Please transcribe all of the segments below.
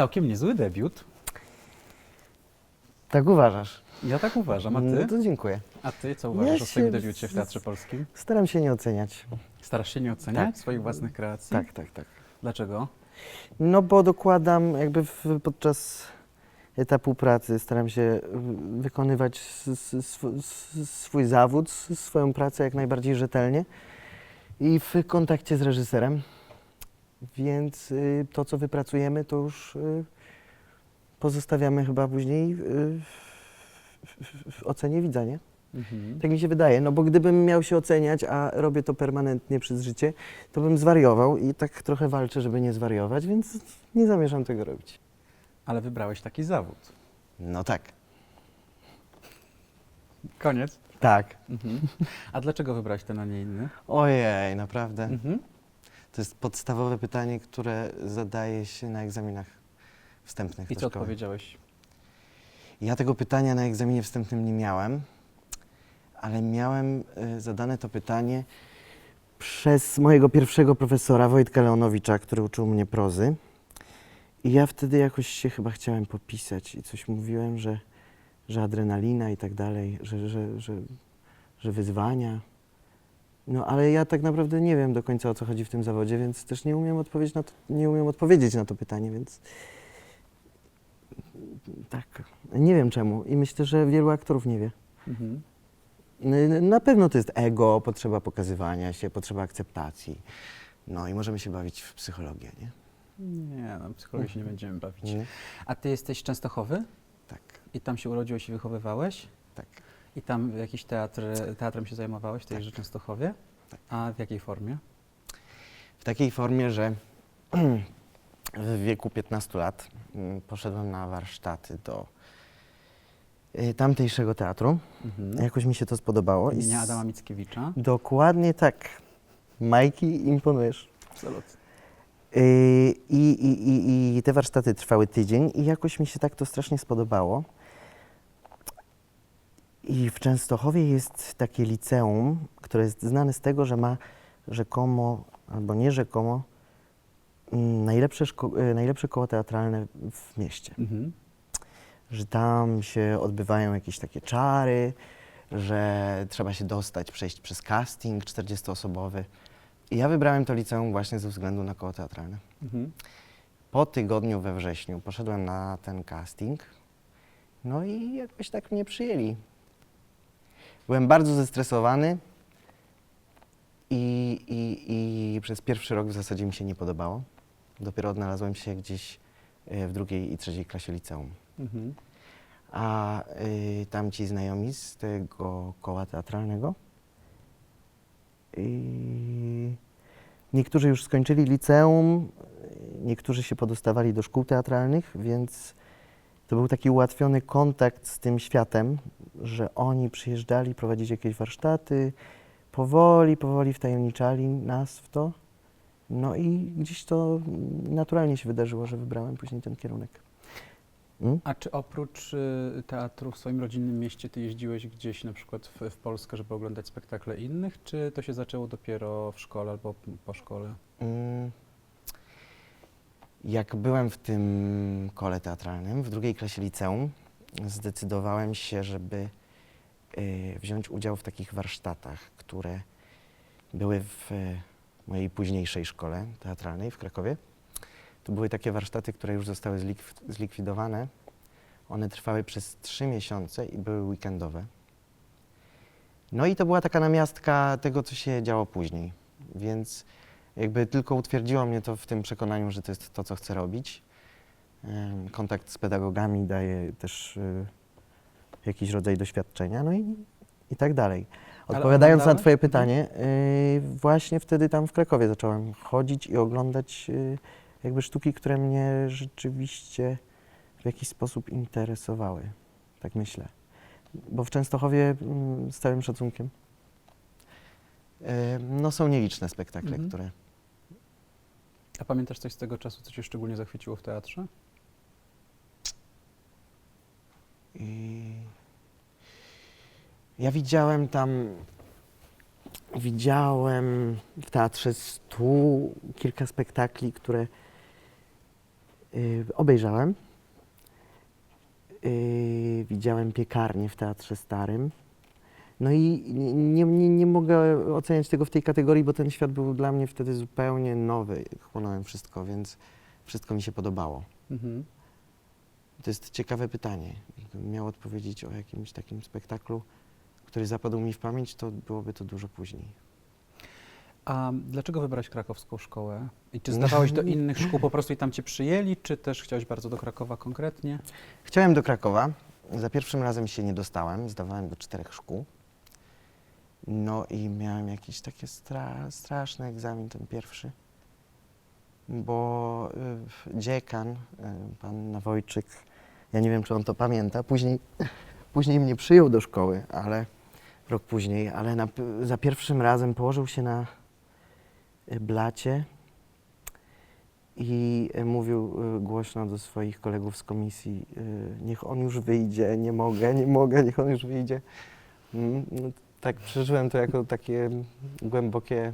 Całkiem niezły debiut. Tak uważasz? Ja tak uważam, a No ty? to dziękuję. A ty co uważasz Ja o swoim debiucie w Teatrze Polskim? Staram się nie oceniać. Starasz się nie oceniać Tak. swoich własnych kreacji? Tak, tak, tak. Dlaczego? No bo dokładam jakby w, podczas etapu pracy staram się y, wykonywać swój zawód, swoją pracę jak najbardziej rzetelnie i w kontakcie z reżyserem. Więc y, to, co wypracujemy, to już y, pozostawiamy chyba później y, w, w, ocenie widza, nie? Mhm. Tak mi się wydaje, no bo gdybym miał się oceniać, a robię to permanentnie przez życie, to bym zwariował i tak trochę walczę, żeby nie zwariować, więc nie zamierzam tego robić. Ale wybrałeś taki zawód. No tak. Koniec. Tak. Mhm. A dlaczego wybrałeś ten, a nie inny? Ojej, naprawdę. Mhm. To jest podstawowe pytanie, które zadaje się na egzaminach wstępnych I do co szkoły. odpowiedziałeś? Ja tego pytania na egzaminie wstępnym nie miałem, ale miałem y, zadane to pytanie przez mojego pierwszego profesora Wojtka Leonowicza, który uczył mnie prozy. I ja wtedy jakoś się chyba chciałem popisać i coś mówiłem, że, że adrenalina i tak dalej, że, że, że, że wyzwania. No ale ja tak naprawdę nie wiem do końca o co chodzi w tym zawodzie, więc też nie umiem odpowiedzieć na to, nie umiem odpowiedzieć na to pytanie, więc tak. Nie wiem czemu i myślę, że wielu aktorów nie wie. Mhm. N- Na pewno to jest ego, potrzeba pokazywania się, potrzeba akceptacji. No i możemy się bawić w psychologię, nie? Nie, no, psychologii się nie będziemy bawić. Nie? A ty jesteś Częstochowy? Tak, I tam się urodziłeś i wychowywałeś? tak. I tam jakiś teatr, teatrem się zajmowałeś w tejże Częstochowie? Tak. A w jakiej formie? W takiej formie, że w wieku 15 lat mm, poszedłem na warsztaty do y, tamtejszego teatru. Mhm. Jakoś mi się to spodobało. i Imienia s- Adama Mickiewicza? Dokładnie tak. Majki, imponujesz. Absolutnie. Yy, I, i, i, I te warsztaty trwały tydzień i jakoś mi się tak to strasznie spodobało. I w Częstochowie jest takie liceum, które jest znane z tego, że ma rzekomo, albo nie rzekomo, mm, najlepsze, szko- e, najlepsze koło teatralne w mieście. Mhm. Że tam się odbywają jakieś takie czary, że trzeba się dostać, przejść przez casting 40-osobowy. I ja wybrałem to liceum właśnie ze względu na koło teatralne. Mhm. Po tygodniu we wrześniu poszedłem na ten casting, no i jakoś tak mnie przyjęli. Byłem bardzo zestresowany i, i, i przez pierwszy rok w zasadzie mi się nie podobało. Dopiero odnalazłem się gdzieś e, w drugiej i trzeciej klasie liceum. Mhm. A y, tamci znajomi z tego koła teatralnego, y, niektórzy już skończyli liceum, y, niektórzy się podostawali do szkół teatralnych, więc to był taki ułatwiony kontakt z tym światem, że oni przyjeżdżali prowadzić jakieś warsztaty, powoli, powoli wtajemniczali nas w to. No i gdzieś to naturalnie się wydarzyło, że wybrałem później ten kierunek. Mm? A czy oprócz y, teatru w swoim rodzinnym mieście ty jeździłeś gdzieś na przykład w, w Polskę, żeby oglądać spektakle innych, czy to się zaczęło dopiero w szkole albo po szkole? Mm. Jak byłem w tym kole teatralnym, w drugiej klasie liceum, zdecydowałem się, żeby y, wziąć udział w takich warsztatach, które były w y, mojej późniejszej szkole teatralnej w Krakowie. To były takie warsztaty, które już zostały zlik- zlikwidowane. One trwały przez trzy miesiące i były weekendowe. No i to była taka namiastka tego, co się działo później. Więc jakby tylko utwierdziło mnie to w tym przekonaniu, że to jest to, co chcę robić. Kontakt z pedagogami daje też y, jakiś rodzaj doświadczenia, no i, i tak dalej. Ale Odpowiadając na? Twoje pytanie, y, właśnie wtedy tam w Krakowie zacząłem chodzić i oglądać y, jakby sztuki, które mnie rzeczywiście w jakiś sposób interesowały. Tak myślę. Bo w Częstochowie, mm, z całym szacunkiem, no są nieliczne spektakle, Mhm. które A pamiętasz coś z tego czasu, co cię szczególnie zachwyciło w teatrze? I ja widziałem tam, widziałem w teatrze stu kilka spektakli, które Y, obejrzałem. Y, widziałem piekarnię w Teatrze Starym. No i nie, nie, nie, mogę oceniać tego w tej kategorii, bo ten świat był dla mnie wtedy zupełnie nowy. Chłonąłem wszystko, więc wszystko mi się podobało. Mhm. To jest ciekawe pytanie. Gdybym miał odpowiedzieć o jakimś takim spektaklu, który zapadł mi w pamięć, to byłoby to dużo później. A dlaczego wybrać krakowską szkołę? I czy zdawałeś do innych szkół po prostu i tam cię przyjęli, czy też chciałeś bardzo do Krakowa konkretnie? Chciałem do Krakowa. Za pierwszym razem się nie dostałem. Zdawałem do czterech szkół. No i miałem jakiś taki stra straszny egzamin, ten pierwszy. Bo y, dziekan, y, pan Nawojczyk, ja nie wiem, czy on to pamięta, później, później mnie przyjął do szkoły, ale rok później, ale na, za pierwszym razem położył się na y, blacie i y, mówił y, głośno do swoich kolegów z komisji, niech on już wyjdzie, nie mogę, nie mogę, niech on już wyjdzie. Mm, No, tak przeżyłem to jako takie głębokie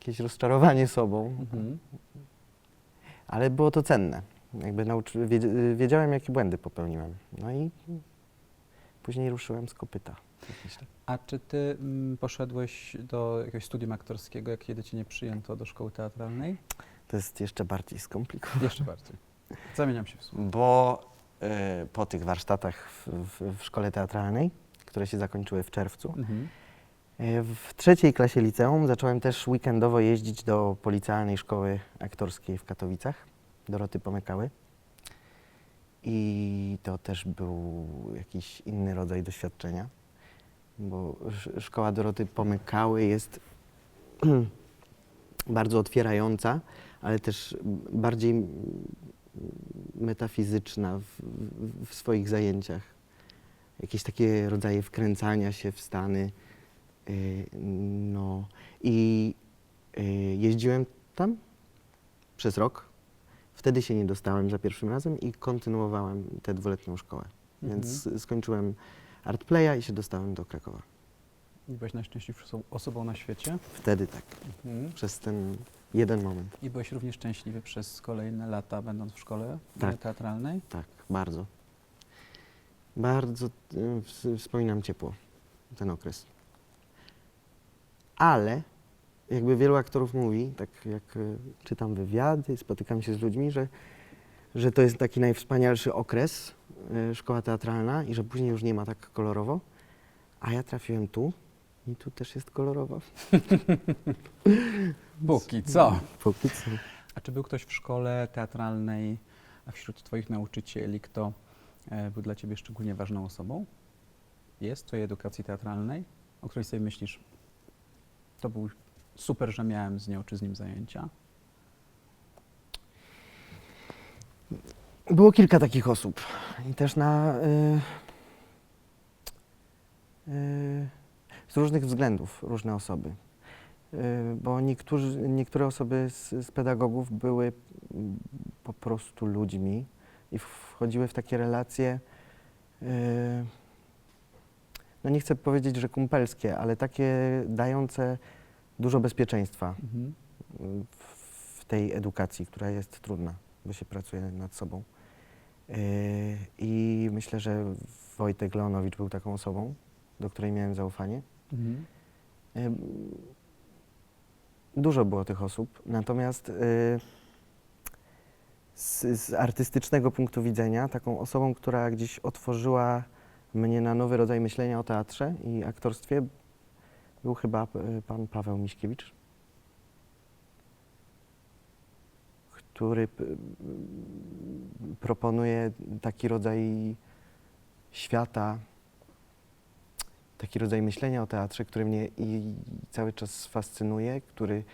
jakieś rozczarowanie sobą, Mhm. ale było to cenne. Jakby nauczy, wiedz- wiedziałem, jakie błędy popełniłem. No i później ruszyłem z kopyta. A czy ty mm, poszedłeś do jakiegoś studium aktorskiego, jak kiedy cię nie przyjęto do szkoły teatralnej? To jest jeszcze bardziej skomplikowane. Jeszcze bardziej. Zamieniam się w słuch. Bo y, po tych warsztatach w, w, w szkole teatralnej, które się zakończyły w czerwcu, Mhm. y, w trzeciej klasie liceum zacząłem też weekendowo jeździć do Policjalnej Szkoły Aktorskiej w Katowicach, Doroty Pomykały. I to też był jakiś inny rodzaj doświadczenia, bo sz- szkoła Doroty Pomykały jest bardzo otwierająca, ale też bardziej metafizyczna w, w, w swoich zajęciach. Jakieś takie rodzaje wkręcania się w stany. y, No i y, jeździłem tam przez rok. Wtedy się nie dostałem za pierwszym razem i kontynuowałem tę dwuletnią szkołę. Więc skończyłem Artplaya i się dostałem do Krakowa. I byłeś najszczęśliwszą osobą na świecie. Wtedy tak, Mhm. przez ten jeden moment. I byłeś również szczęśliwy przez kolejne lata, będąc w szkole Tak. teatralnej. Tak, bardzo. Bardzo y, ws- wspominam ciepło ten okres. Ale jakby wielu aktorów mówi, tak jak y, czytam wywiady, spotykam się z ludźmi, że, że to jest taki najwspanialszy okres, y, szkoła teatralna i że później już nie ma tak kolorowo. A ja trafiłem tu i tu też jest kolorowo. Póki co. Póki co. A czy był ktoś w szkole teatralnej, a wśród Twoich nauczycieli, kto e, był dla Ciebie szczególnie ważną osobą? Jest w Twojej edukacji teatralnej, o której sobie myślisz, to był super, że miałem z nią czy z nim zajęcia? Było kilka takich osób i też na. Y, y, z różnych względów różne osoby. Y, bo niektórzy, niektóre osoby z, z pedagogów były po prostu ludźmi i wchodziły w takie relacje. y, no nie chcę powiedzieć, że kumpelskie, ale takie dające dużo bezpieczeństwa Mhm. w tej edukacji, która jest trudna, bo się pracuje nad sobą. Yy, I myślę, że Wojtek Leonowicz był taką osobą, do której miałem zaufanie. Mhm. Yy, Dużo było tych osób, natomiast yy, z, z artystycznego punktu widzenia, taką osobą, która gdzieś otworzyła mnie na nowy rodzaj myślenia o teatrze i aktorstwie, był chyba yy, pan Paweł Miśkiewicz. który proponuje taki rodzaj świata, taki rodzaj myślenia o teatrze, który mnie i cały czas fascynuje, który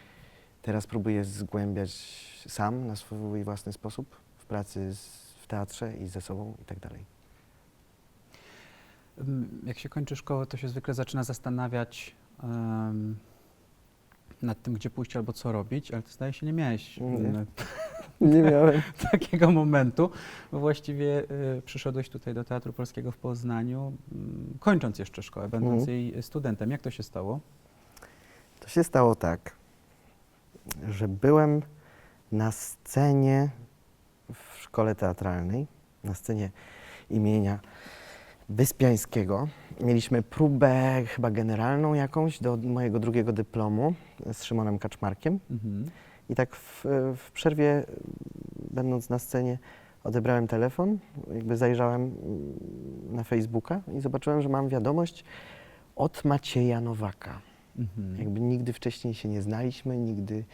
teraz próbuję zgłębiać sam na swój własny sposób w pracy z, w teatrze i ze sobą i tak dalej. Mm, Jak się kończy szkołę, to się zwykle zaczyna zastanawiać em, nad tym, gdzie pójść albo co robić, ale ty zdaje się nie miałeś Nie. Nie miałem. takiego momentu, bo właściwie y, przyszedłeś tutaj do Teatru Polskiego w Poznaniu, mm, kończąc jeszcze szkołę, będąc Mhm. jej studentem. Jak to się stało? To się stało tak, że byłem na scenie w szkole teatralnej na scenie imienia Wyspiańskiego. Mieliśmy próbę chyba generalną jakąś do mojego drugiego dyplomu z Szymonem Kaczmarkiem. Mhm. I tak w, w przerwie, będąc na scenie, odebrałem telefon, jakby zajrzałem mm, na Facebooka i zobaczyłem, że mam wiadomość od Macieja Nowaka. Mhm. Jakby nigdy wcześniej się nie znaliśmy, nigdy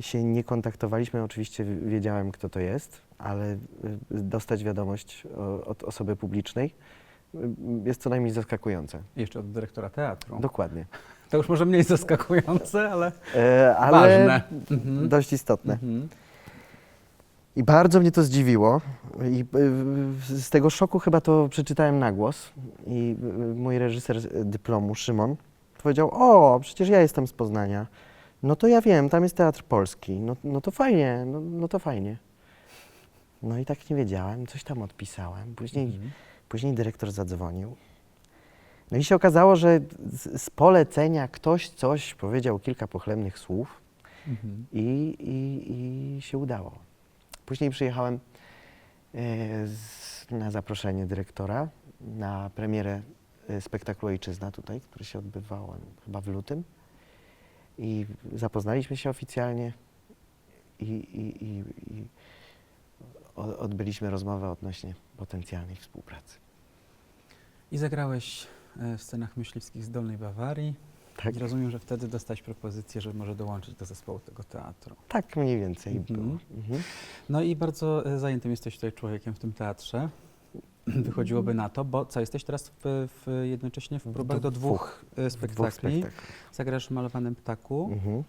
się nie kontaktowaliśmy. Oczywiście wiedziałem, kto to jest, ale y, dostać wiadomość od osoby publicznej y, jest co najmniej zaskakujące. Jeszcze od dyrektora teatru. Dokładnie. To już może mniej zaskakujące, ale, E, ale ważne. Mhm. dość istotne. Mhm. I bardzo mnie to zdziwiło. I y, z tego szoku chyba to przeczytałem na głos. I mój reżyser dyplomu, Szymon, powiedział: O, przecież ja jestem z Poznania. No to ja wiem, tam jest teatr polski. No, no to fajnie, no, no to fajnie. No i tak nie wiedziałem, coś tam odpisałem. Później, Mhm. później dyrektor zadzwonił. No i się okazało, że z, z polecenia ktoś coś powiedział, kilka pochlebnych słów Mhm. i, i, i się udało. Później przyjechałem e, z, na zaproszenie dyrektora na premierę e, spektaklu Ojczyzna tutaj, który się odbywał chyba w lutym. I zapoznaliśmy się oficjalnie i, i, i, i odbyliśmy rozmowę odnośnie potencjalnej współpracy. I zagrałeś e, w scenach myśliwskich z Dolnej Bawarii. Tak, I rozumiem, że wtedy dostałeś propozycję, że może dołączyć do zespołu tego teatru. tak mniej więcej Mhm. było. Mhm. No i bardzo e, zajętym jesteś tutaj człowiekiem w tym teatrze. Wychodziłoby na to, bo co, jesteś teraz w, w, jednocześnie w próbach do dwóch, dwóch spektakli. spektaklach. Zagrasz w Malowanym Ptaku Mhm.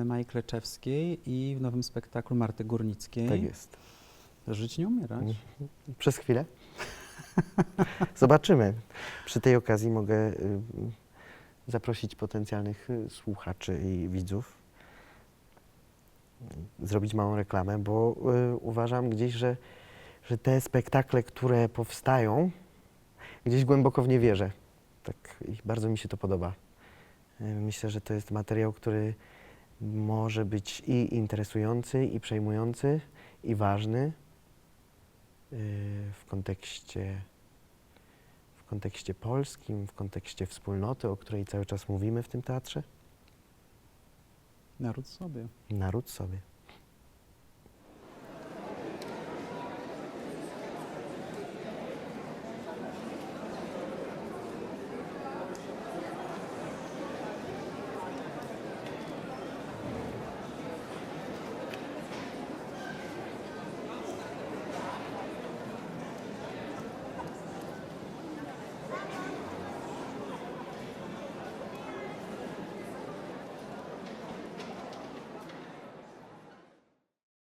e, Mai Kleczewskiej i w nowym spektaklu Marty Górnickiej. Tak jest. Żyć nie umierać. Mhm. Przez chwilę. Zobaczymy. Przy tej okazji mogę y, zaprosić potencjalnych y, słuchaczy i widzów. Zrobić małą reklamę, bo y, uważam gdzieś, że, że te spektakle, które powstają, gdzieś głęboko w nie wierzę. Tak, i bardzo mi się to podoba. Y, Myślę, że to jest materiał, który może być i interesujący, i przejmujący, i ważny y, w kontekście, w kontekście polskim, w kontekście wspólnoty, o której cały czas mówimy w tym teatrze. Naród sobie. Naród sobie.